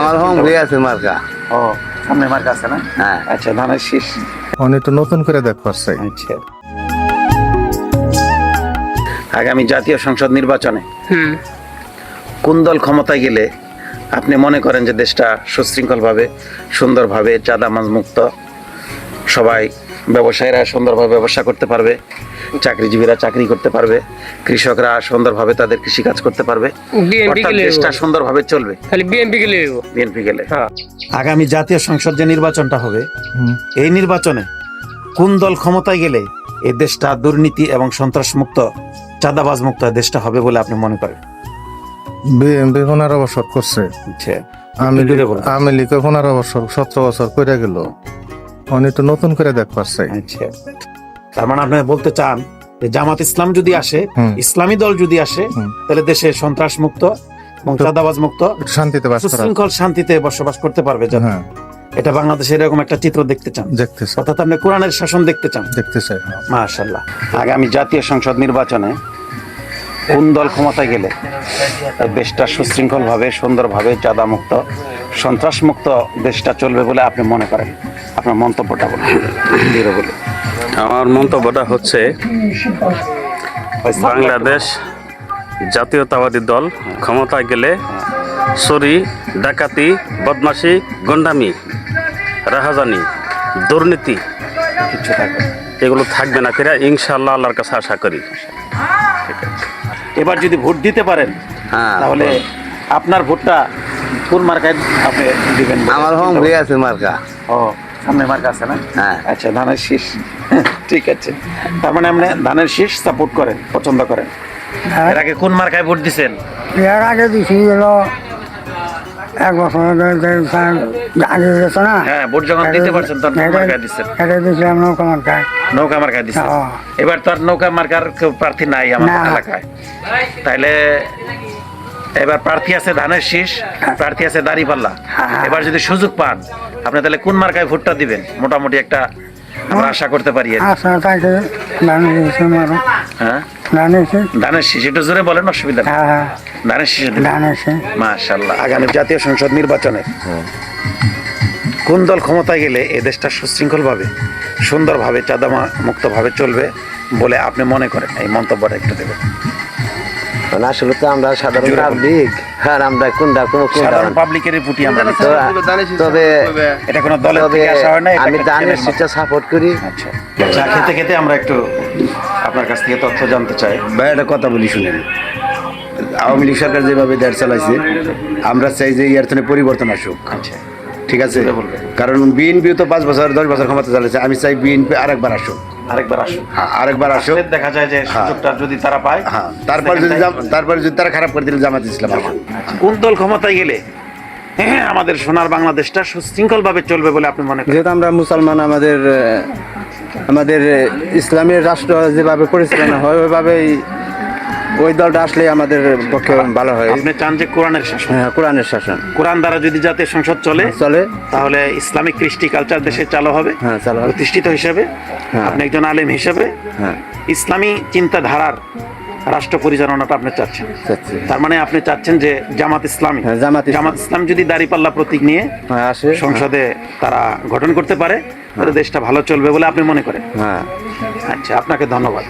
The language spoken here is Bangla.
আমার হোম হয়ে আছে মার্কা। ও সামনে মার্কা আছে না? হ্যাঁ। আচ্ছা ধানের শীষ। অনে তো নতুন করে দেখ পারছে। আচ্ছা। আগামী জাতীয় সংসদ নির্বাচনে হুম। কোন দল ক্ষমতায় গেলে আপনি মনে করেন যে দেশটা সুশৃঙ্খলভাবে সুন্দরভাবে চাঁদামাজ মুক্ত সবাই ব্যবসায়ীরা সুন্দরভাবে ব্যবসা করতে পারবে চাকরিজীবীরা চাকরি করতে পারবে কৃষকরা সুন্দরভাবে তাদের কৃষিকাজ করতে পারবে দেশটা সুন্দরভাবে চলবে। খালি বিএনপি গেলে হ্যাঁ। আগামী জাতীয় সংসদ যে নির্বাচনটা হবে এই নির্বাচনে কোন দল ক্ষমতায় গেলে এই দেশটা দুর্নীতি এবং সন্ত্রাস মুক্ত চাঁদাবাজ মুক্ত দেশটা হবে বলে আপনি মনে করেন? বিএনপি বছর করছে। আচ্ছা। আমি। আমি লিখে পনেরো বছর সতেরো বছর করে গেল। তো নতুন করে দেখ পারছে। আচ্ছা। তার মানে আপনি বলতে চান যে জামাত ইসলাম যদি আসে ইসলামী দল যদি আসে তাহলে দেশে সন্ত্রাস মুক্ত এবং চাঁদাবাজ মুক্ত শান্তিতে বাস সুশৃঙ্খল শান্তিতে বসবাস করতে পারবে যেন। হ্যাঁ। এটা বাংলাদেশে এরকম একটা চিত্র দেখতে চান। দেখতেছে অর্থাৎ আপনি কোরআনের শাসন দেখতে চান। দেখতে চাই হ্যাঁ। মাশাল্লাহ আগামী জাতীয় সংসদ নির্বাচনে কোন দল ক্ষমতায় গেলে দেশটা সুশৃঙ্খল ভাবে সুন্দর সুন্দরভাবে চাঁদা মুক্ত সন্ত্রাস মুক্ত দেশটা চলবে বলে আপনি মনে করেন? আপনার মন্তব্যটা বলুন। বলে আমার মন্তব্যটা হচ্ছে বাংলাদেশ জাতীয়তাবাদী দল ক্ষমতায় গেলে চুরি ডাকাতি বদমাশি গন্ডামি রাহাজানি দুর্নীতি কিছু থাকবে। এগুলো থাকবে না ফিরে ইনশাল্লাহ আল্লাহর কাছে আশা করি। এবার যদি ভোট দিতে পারেন হ্যাঁ তাহলে আপনার ভোটটা কোন মার্কায় আপনি দিবেন আমার হোম হয়ে আছে মার্কা। ও সামনে মার্কা আছে না? হ্যাঁ। আচ্ছা ধানের শীষ। ঠিক আছে। তার মানে আপনি ধানের শীষ সাপোর্ট করেন পছন্দ করেন। এর আগে কোন মার্কায় ভোট দিছেন? এর আগে দিছি গেল এক বছর আগে গেছে না? হ্যাঁ ভোট যখন দিতে পারছেন তখন কোন মার্কায় দিচ্ছেন এটা দিয়েছিলাম নৌকা মার্কায়। নৌকা মার্কায় দিচ্ছেন হ্যাঁ। এবার তো আর নৌকা মার্কার কেউ প্রার্থী নাই আমার। এলাকায়। তাইলে এবার প্রার্থী আছে ধানের শীষ প্রার্থী আছে দাঁড়িপাল্লা। হ্যাঁ। এবার যদি সুযোগ পান আপনি তাহলে কোন মার্কায় ভোটটা দিবেন? মোটামুটি একটা আমরা আশা করতে পারি। আচ্ছা তাকে ধানে দিয়েছি মারো হ্যাঁ? ধানের শীষ? একটু জোরে বলেন অসুবিধা নেই। হ্যাঁ হ্যাঁ। ধানের শীষ দিবেন। ধানে সে মাশাল্লাহ আগামী জাতীয় সংসদ নির্বাচনে কোন দল ক্ষমতায় গেলে এ দেশটা সুশৃঙ্খলভাবে সুন্দরভাবে চাঁদামা মুক্তভাবে চলবে বলে আপনি মনে করেন? এই মন্তব্যটা একটু দেবেন। মানে আসলে তো আমরা সাধারণ পাবলিক হ্যাঁ আমরা কোনটা কোন সাধারণ পাবলিকের পুটি আমরা। তবে এটা কোনো দলের তবে থেকে আসা হয় না আমি দানের চ্যানেল সাপোর্ট করি। আচ্ছা। চা খেতে খেতে আমরা একটু আপনার কাছ থেকে তথ্য জানতে চাই। ভাই একটা কথা বলি শুনেন। আওয়ামী লীগ সরকার যেভাবে দেড় চালাইছে আমরা চাই যে ইয়ার থেকে পরিবর্তন আসুক। আচ্ছা। ঠিক আছে? কারণ বিএনপিও তো পাঁচ বছর দশ বছর ক্ষমতা চালাইছে আমি চাই বিএনপি আরেকবার আসুক। আরেকবার আসুন। হ্যাঁ আরেকবার আসুক আসলে দেখা যায় যে সুযোগটা যদি তারা পায় হ্যাঁ তারপর যদি তারপর যদি তারা খারাপ করে দিলে জামাত ইসলাম আসুক কোন দল ক্ষমতায় গেলে হ্যাঁ আমাদের সোনার বাংলাদেশটা সুশৃঙ্খল ভাবে চলবে বলে আপনি মনে করেন? যেহেতু আমরা মুসলমান আমাদের আমাদের ইসলামের রাষ্ট্র যেভাবে পরিচালনা হয় ওইভাবেই ওই দলটা আসলে আমাদের পক্ষে ভালো হয়। আপনি চান যে কোরআনের শাসন? হ্যাঁ কোরআনের শাসন। কোরআন দ্বারা যদি জাতীয় সংসদ চলে চলে। তাহলে ইসলামিক কৃষ্টি কালচার দেশে চালু হবে হ্যাঁ, চালু হবে। প্রতিষ্ঠিত হিসেবে হ্যাঁ। আপনি একজন আলেম হিসেবে হ্যাঁ। ইসলামী চিন্তাধারার রাষ্ট্র পরিচালনাটা আপনি চাচ্ছেন। চাচ্ছি। তার মানে আপনি চাচ্ছেন যে জামাত ইসলামী হ্যাঁ, জামাত ইসলাম। জামাত ইসলাম যদি দাঁড়িপাল্লা প্রতীক নিয়ে হ্যাঁ আসে। সংসদে তারা গঠন করতে পারে তাহলে দেশটা ভালো চলবে বলে আপনি মনে করেন। হ্যাঁ। আচ্ছা আপনাকে ধন্যবাদ।